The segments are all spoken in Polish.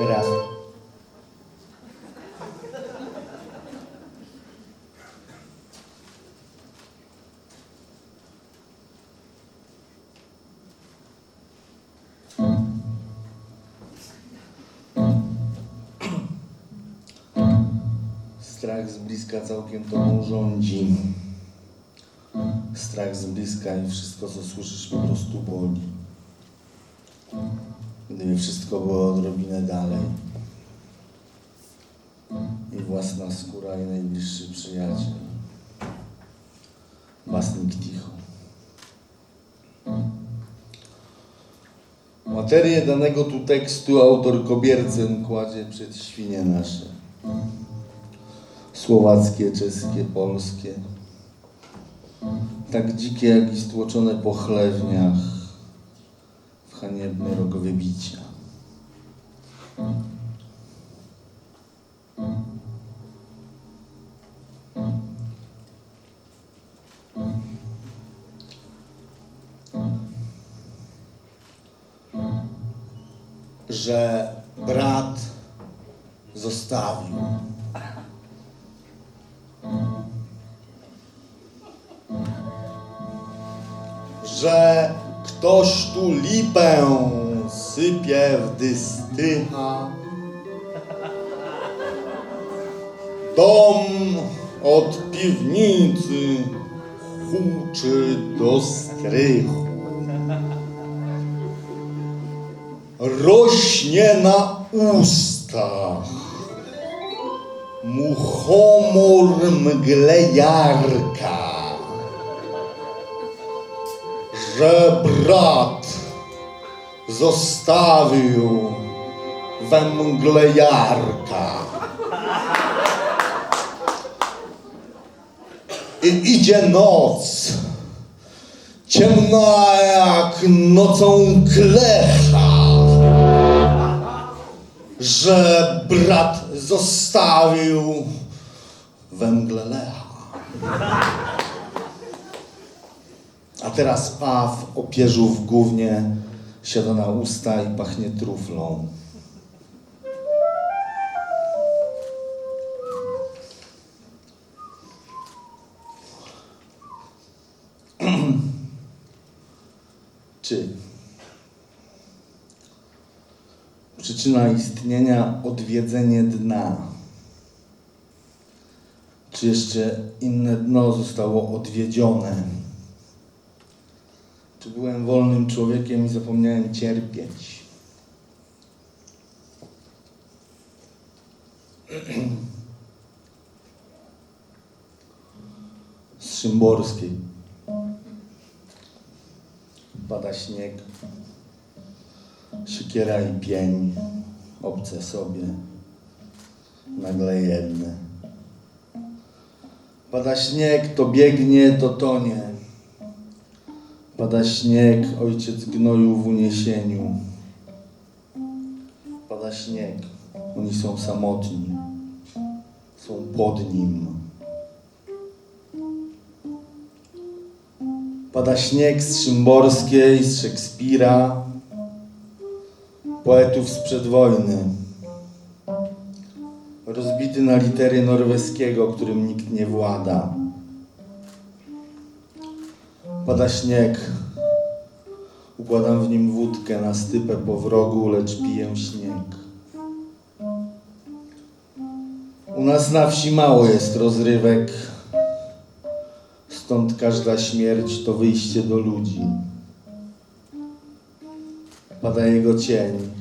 teraz. Strach z bliska całkiem tobą rządzi. Strach z bliska i wszystko, co słyszysz, po prostu boli. Wszystko było odrobinę dalej. I własna skóra i najbliższy przyjaciel. Basnik Ticho. Materię danego tu tekstu autor kobiercem kładzie przed świnie nasze. Słowackie, czeskie, polskie. Tak dzikie, jak i stłoczone po chlewniach w haniebny rok wybicia. Że brat zostawił. że ktoś tu lipę sypie w dystycha. Dom od piwnicy huczy do strychu. Rośnie na ustach. Muchomor mglejarka. Że brat zostawił we mgle Jarka. I idzie noc, ciemna jak nocą klecha, że brat zostawił we mgle Lecha. A teraz paw o pierzu w gównie siada na usta i pachnie truflą. Czy przyczyna istnienia odwiedzenie dna? Czy jeszcze inne dno zostało odwiedzione? Czy byłem wolnym człowiekiem i zapomniałem cierpieć? Z Szymborskiej. Pada śnieg, siekiera i pień, obce sobie, nagle jedne. Pada śnieg, to biegnie, to tonie. Pada śnieg, ojciec gnoju w uniesieniu. Pada śnieg, oni są samotni. Są pod nim. Pada śnieg z Szymborskiej, z Szekspira, poetów sprzed wojny. Rozbity na litery norweskiego, którym nikt nie włada. Pada śnieg. Układam w nim wódkę na stypę po wrogu, lecz piję śnieg. U nas na wsi mało jest rozrywek, stąd każda śmierć to wyjście do ludzi. Pada jego cień.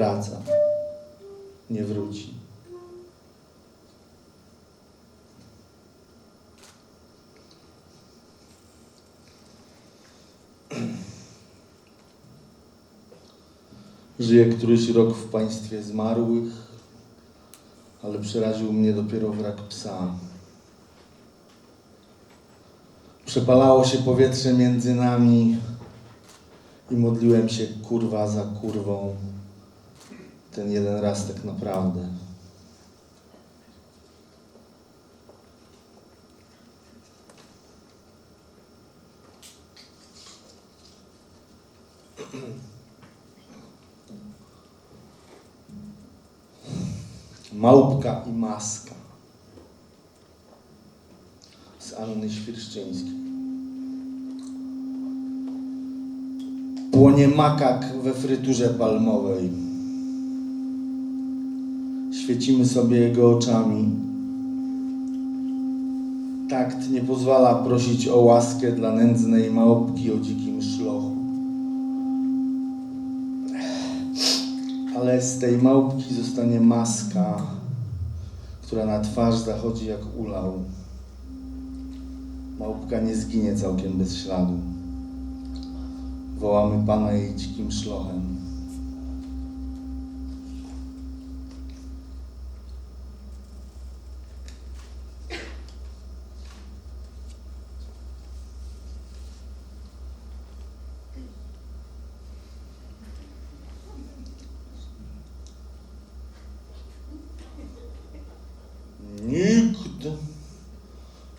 Wraca. Nie wróci. Żyję któryś rok w państwie zmarłych, ale przeraził mnie dopiero wrak psa. Przepalało się powietrze między nami i modliłem się kurwa za kurwą. Ten jeden raz tak naprawdę. Małpka i maska z Anny Świerszczyńskiej. Płonie makak we fryturze palmowej. Świecimy sobie jego oczami. Takt nie pozwala prosić o łaskę dla nędznej małpki o dzikim szlochu. Ale z tej małpki zostanie maska, która na twarz zachodzi jak ulał. Małpka nie zginie całkiem bez śladu. Wołamy Pana jej dzikim szlochem.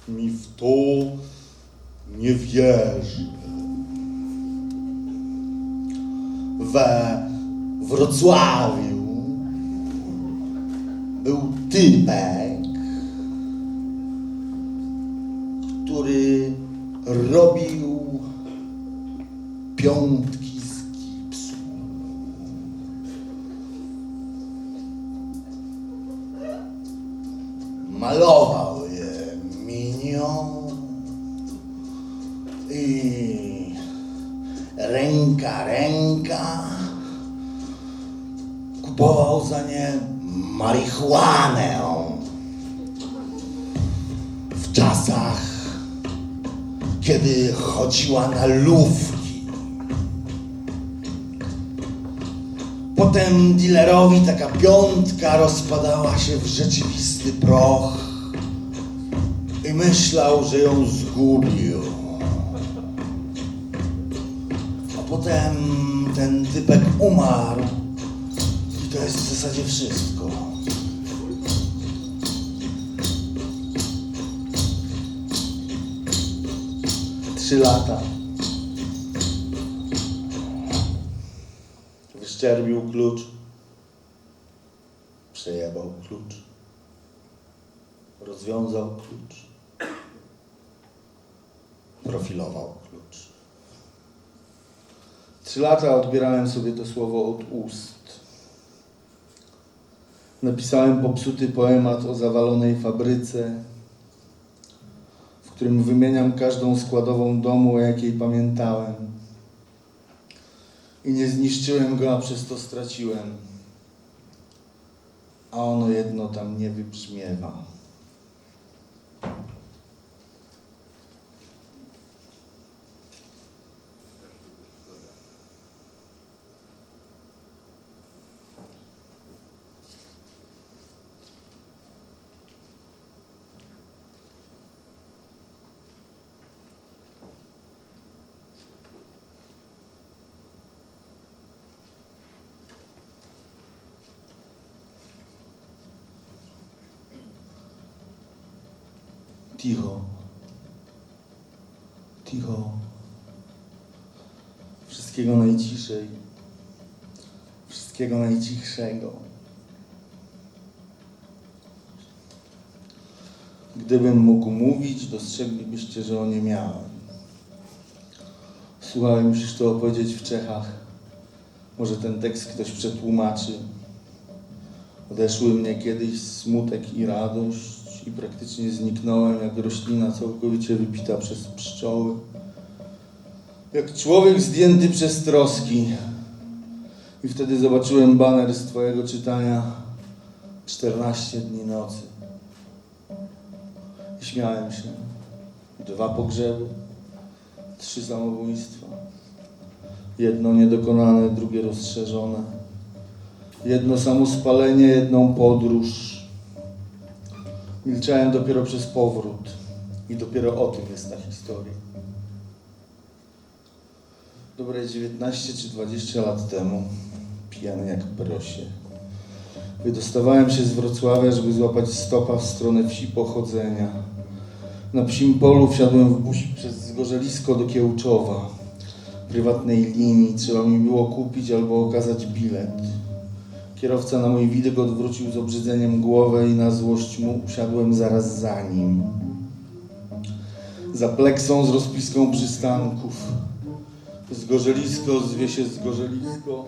Nikt to nie wierzy. We Wrocławiu był typek, który robił piątki z gipsu. Malował ręka ręka kupował za nie marihuanę w czasach, kiedy chodziła na lówki. Potem dealerowi taka piątka rozpadała się w rzeczywisty proch i myślał, że ją zgubił. Potem ten typek umarł i to jest w zasadzie wszystko. Trzy lata. Wyszczerbił klucz. Przejebał klucz. Rozwiązał klucz. Profilował. Trzy lata odbierałem sobie to słowo od ust. Napisałem popsuty poemat o zawalonej fabryce, w którym wymieniam każdą składową domu, o jakiej pamiętałem. I nie zniszczyłem go, a przez to straciłem. A ono jedno tam nie wybrzmiewa. Cicho. Cicho. Wszystkiego najciszej. Wszystkiego najcichszego. Gdybym mógł mówić, dostrzeglibyście, że o nie miałem. Słuchałem, musisz to opowiedzieć w Czechach. Może ten tekst ktoś przetłumaczy. Odeszły mnie kiedyś smutek i radość i praktycznie zniknąłem jak roślina całkowicie wypita przez pszczoły. Jak człowiek zdjęty przez troski. I wtedy zobaczyłem baner z twojego czytania 14 dni nocy. I śmiałem się. Dwa pogrzeby, trzy samobójstwa. Jedno niedokonane, drugie rozszerzone. Jedno samospalenie, jedną podróż. Milczałem dopiero przez powrót. I dopiero o tym jest ta historia. Dobre 19 czy 20 lat temu, pijany jak prosie, wydostawałem się z Wrocławia, żeby złapać stopa w stronę wsi pochodzenia. Na psim polu wsiadłem w busik przez Zgorzelisko do Kiełczowa. Prywatnej linii trzeba mi było kupić albo okazać bilet. Kierowca na mój widok odwrócił z obrzydzeniem głowę i na złość mu usiadłem zaraz za nim. Za pleksą z rozpiską przystanków. Zgorzelisko zwie się Zgorzelisko,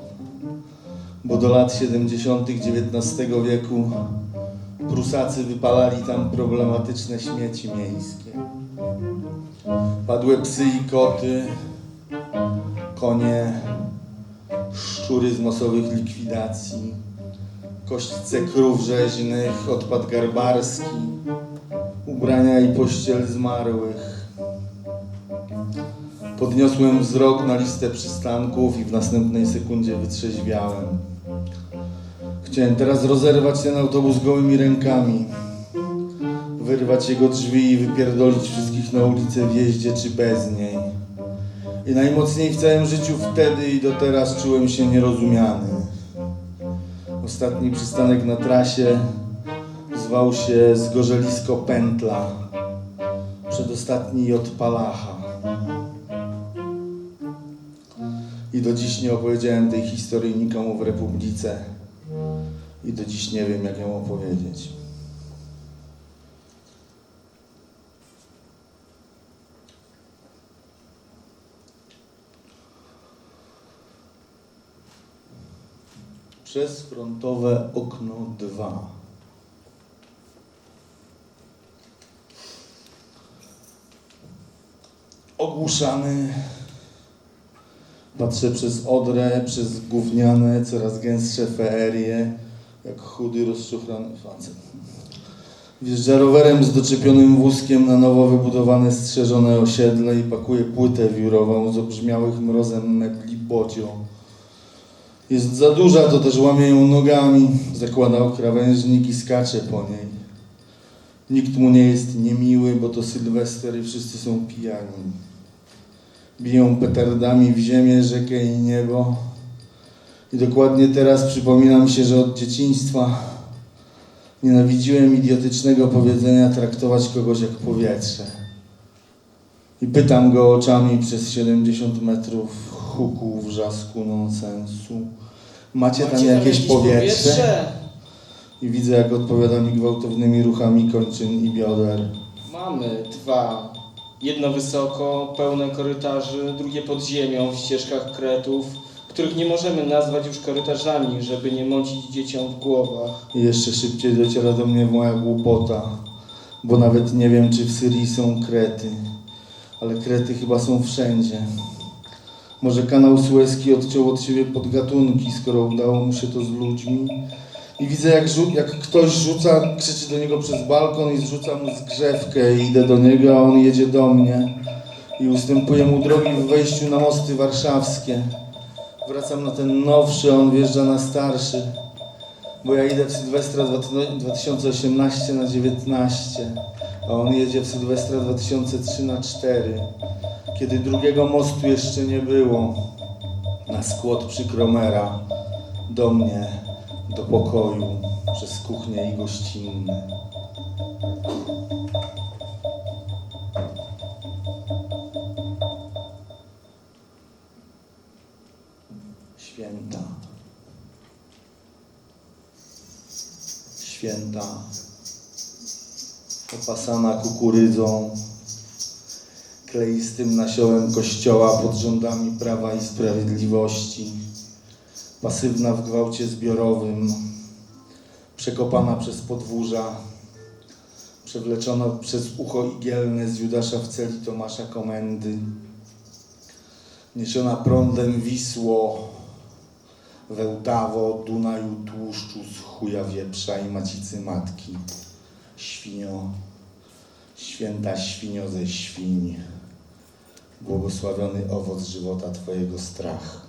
bo do lat 70. XIX wieku Prusacy wypalali tam problematyczne śmieci miejskie. Padłe psy i koty, konie, szczury z masowych likwidacji, kośćce krów rzeźnych, odpad garbarski, ubrania i pościel zmarłych. Podniosłem wzrok na listę przystanków i w następnej sekundzie wytrzeźwiałem. Chciałem teraz rozerwać ten autobus gołymi rękami, wyrwać jego drzwi i wypierdolić wszystkich na ulicę w jeździe czy bez niej. I najmocniej w całym życiu wtedy i do teraz czułem się nierozumiany. Ostatni przystanek na trasie zwał się Zgorzelisko Pętla, przedostatni od Palacha. I do dziś nie opowiedziałem tej historii nikomu w Republice. I do dziś nie wiem, jak ją opowiedzieć. Przez frontowe okno 2. Ogłuszany Patrzę przez Odrę, przez gówniane, coraz gęstsze feerie, jak chudy, rozczochrany facet. Wjeżdża rowerem z doczepionym wózkiem na nowo wybudowane strzeżone osiedle i pakuje płytę wiórową z obrzmiałych mrozem mebli bodzio. Jest za duża, to też łamie ją nogami, zakłada krawężnik i skacze po niej. Nikt mu nie jest niemiły, bo to Sylwester i wszyscy są pijani biją petardami w ziemię, rzekę i niebo. I dokładnie teraz przypomina mi się, że od dzieciństwa nienawidziłem idiotycznego powiedzenia traktować kogoś jak powietrze. I pytam go oczami przez 70 metrów huku, wrzasku, nonsensu. Macie, tam jakieś powietrze? I widzę, jak odpowiada mi gwałtownymi ruchami kończyn i bioder. Mamy dwa. Jedno wysoko, pełne korytarzy, drugie pod ziemią, w ścieżkach kretów, których nie możemy nazwać już korytarzami, żeby nie mącić dzieciom w głowach. I jeszcze szybciej dociera do mnie moja głupota, bo nawet nie wiem, czy w Syrii są krety, ale krety chyba są wszędzie. Może kanał Suezki odciął od siebie podgatunki, skoro udało mu się to z ludźmi. I widzę, jak, jak ktoś rzuca, krzyczy do niego przez balkon i zrzuca mu zgrzewkę i idę do niego, a on jedzie do mnie. I ustępuję mu drogi w wejściu na mosty warszawskie. Wracam na ten nowszy, on wjeżdża na starszy. Bo ja idę w Sylwestra 2018 na 19, a on jedzie w Sylwestra 2003 na 4. Kiedy drugiego mostu jeszcze nie było. Na skład przy Kromera. Do mnie, do pokoju, przez kuchnię i gościnne. Święta. święta, opasana kukurydzą, kleistym nasiołem kościoła pod rządami prawa i sprawiedliwości, pasywna w gwałcie zbiorowym, przekopana przez podwórza, przewleczona przez ucho igielne z Judasza w celi Tomasza Komendy, niesiona prądem Wisło, Wełdawo, Dunaju, tłuszczu z chuja wieprza i macicy matki. Świnio, święta świnio ze świń, błogosławiony owoc żywota Twojego strach.